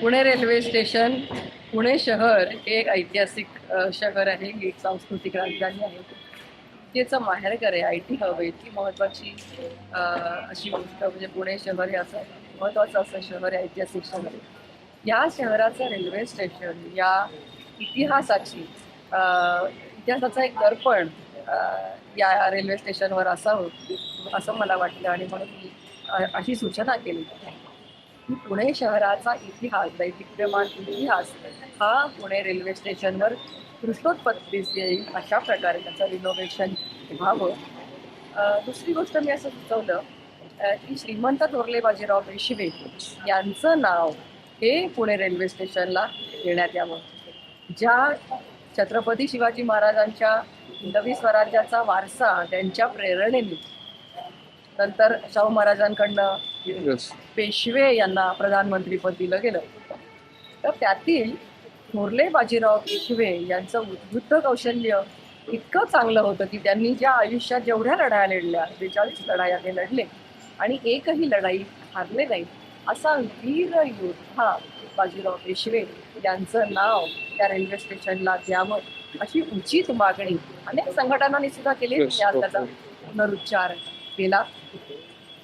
Pune railway station Pune शहर हे एक ऐतिहासिक शहर आहे ही एक सांस्कृतिक राजधानी आहे. त्याचं माहेरघर आहे आय टी हब आहे. इतकी महत्त्वाची अशी गोष्ट म्हणजे पुणे शहर हे असं महत्त्वाचं असं शहर आहे ऐतिहासिक शहर आहे. या शहराचं रेल्वे स्टेशन या इतिहासाची इतिहासाचा एक दर्पण या रेल्वे स्टेशनवर असावं असं मला वाटलं आणि म्हणून मी अशी सूचना केली. की पुणे शहराचा इतिहास दैदिप्यमान इतिहास हा पुणे रेल्वे स्टेशनवर दृष्टोत्पत्तीस येईल अशा प्रकारे त्याचं रिनोव्हेशन व्हावं. दुसरी गोष्ट मी असं सुचवलं की श्रीमंत थोरले बाजीराव पेशवे यांचं नाव हे पुणे रेल्वे स्टेशनला देण्यात यावं. ज्या छत्रपती शिवाजी महाराजांच्या हिंदवी स्वराज्याचा वारसा त्यांच्या प्रेरणेने नंतर शाहू महाराजांकडनं पेशवे यांना प्रधानमंत्रीपद दिलं गेलं. तर त्यातील थोरले बाजीराव पेशवे यांचं उद्युक्त कौशल्य इतकं चांगलं होतं की त्यांनी ज्या आयुष्यात जेवढ्या लढाया लढल्या बेचाळीस लढाया ते लढले आणि एकही लढाई हारले नाही. असा वीर योद्धा बाजीराव पेशवे यांचं नाव त्या रेल्वे स्टेशनला द्यावं अशी उचित मागणी अनेक संघटनांनी सुद्धा केली. त्याचा पुनरुच्चार केला.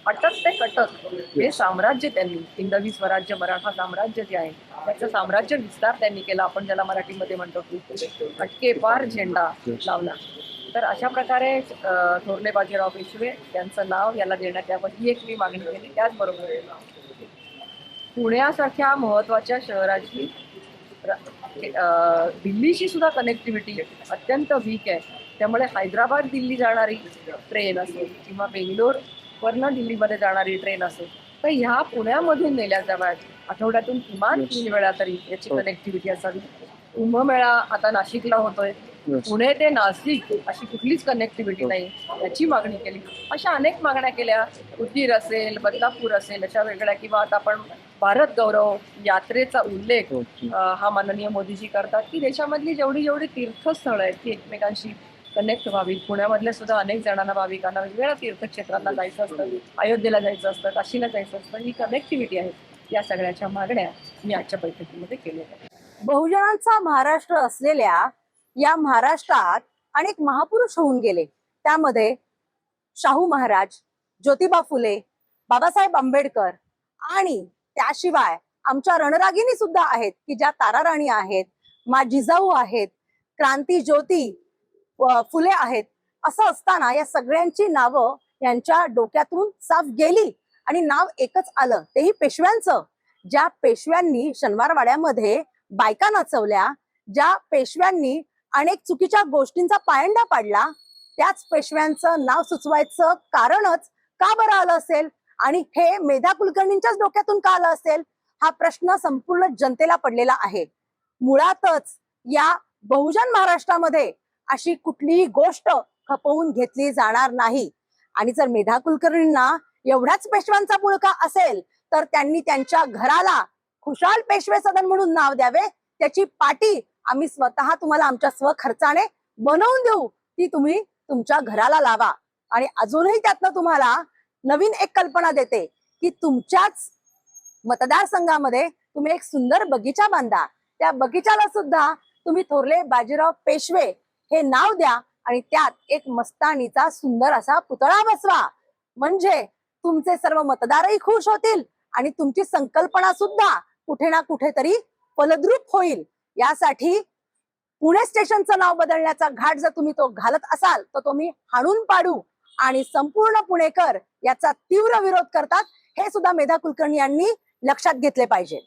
अटक ते कटक. हे साम्राज्य त्यांनी हिंदवी स्वराज्य मराठा साम्राज्य जे आहे त्याचं साम्राज्य विस्तार त्यांनी केला. आपण ज्याला मराठीमध्ये म्हणतो की अटके पार झेंडा लावला. तर अशा प्रकारे थोरले बाजीराव पेशवे यांचं नाव याला देण्यात यावं ही एक मी मागणी केली. त्याचबरोबर पुण्यासारख्या महत्त्वाच्या शहराची दिल्लीशी सुद्धा कनेक्टिव्हिटी अत्यंत वीक आहे. त्यामुळे हैदराबाद दिल्ली जाणारी ट्रेन असेल किंवा बेंगलोर वरनं दिल्लीमध्ये जाणारी ट्रेन असेल तर ह्या पुण्यामधून नेल्या जाव्यात आठवड्यातून किमान. तीन वेळा तरी याची हो. कनेक्टिव्हिटी असावी कुंभमेळा आता नाशिकला होतोय. पुणे ते नाशिक अशी कुठलीच कनेक्टिव्हिटी हो. नाही याची मागणी केली अशा अनेक मागण्या केल्या उदगीर असेल बदलापूर असेल अशा वेगळ्या किंवा आता आपण भारत गौरव यात्रेचा उल्लेख. अ, हा माननीय मोदीजी करतात की देशामधली जेवढी जेवढी तीर्थस्थळं आहेत ती एकमेकांशी कनेक्ट व्हावी. पुण्यामधल्या सुद्धा अनेक जणांना भाविकांना म्हणजे वेगवेगळ्या तीर्थक्षेत्रांना जायचं असतं अयोध्येला जायचं असतं काशीला जायचं असतं. ही कनेक्टिव्हिटी आहे. या सगळ्याच्या मागण्या मी आजच्या बैठकीमध्ये केल्या आहेत. बहुजनांचा महाराष्ट्र असलेल्या या महाराष्ट्रात अनेक महापुरुष होऊन गेले. त्यामध्ये शाहू महाराज ज्योतिबा फुले बाबासाहेब आंबेडकर आणि त्याशिवाय आमच्या रणरागिणी सुद्धा आहेत की ज्या ताराराणी आहेत मा जिजाऊ आहेत क्रांती ज्योती फुले आहेत. असं असताना या सगळ्यांची नावं यांच्या डोक्यातून साफ गेली आणि नाव एकच आलं. तेही पेशव्यांचं. ज्या पेशव्यांनी शनिवारवाड्यामध्ये बायका नाचवल्या ज्या पेशव्यांनी अनेक चुकीच्या गोष्टींचा पायंडा पाडला त्याच पेशव्यांचं नाव सुचवायचं कारणच का बरं आलं असेल? आणि हे मेधा कुलकर्णींच्याच डोक्यातून का आलं असेल? हा प्रश्न संपूर्ण जनतेला पडलेला आहे. मुळातच या बहुजन महाराष्ट्रामध्ये अशी कुठलीही गोष्ट खपवून घेतली जाणार नाही. आणि जर मेधा कुलकर्णींना एवढ्याच पेशव्यांचा पुळका असेल तर त्यांनी त्यांच्या घराला खुशाल पेशवे सदन म्हणून नाव द्यावे. त्याची पाटी आम्ही स्वतः तुम्हाला आमच्या स्वखर्चाने बनवून देऊ. ती तुम्ही तुमच्या घराला लावा. आणि अजूनही त्यातनं तुम्हाला नवीन एक कल्पना देते की तुमच्याच मतदारसंघामध्ये तुम्ही एक सुंदर बगीचा बांधा. त्या बगीचाला सुद्धा तुम्ही थोरले बाजीराव पेशवे हे नाव द्या आणि त्यात एक मस्तानीचा सुंदर असा पुतळा बसवा. म्हणजे तुमचे सर्व मतदारही खुश होतील आणि तुमची संकल्पना सुद्धा कुठे ना कुठेतरी फलद्रूप होईल. यासाठी पुणे स्टेशनचं नाव बदलण्याचा घाट जर तुम्ही तो घालत असाल तर तो मी हाणून पाडू. आणि संपूर्ण पुणेकर याचा तीव्र विरोध करतात हे सुद्धा मेधा कुलकर्णी यांनी लक्षात घेतले पाहिजे.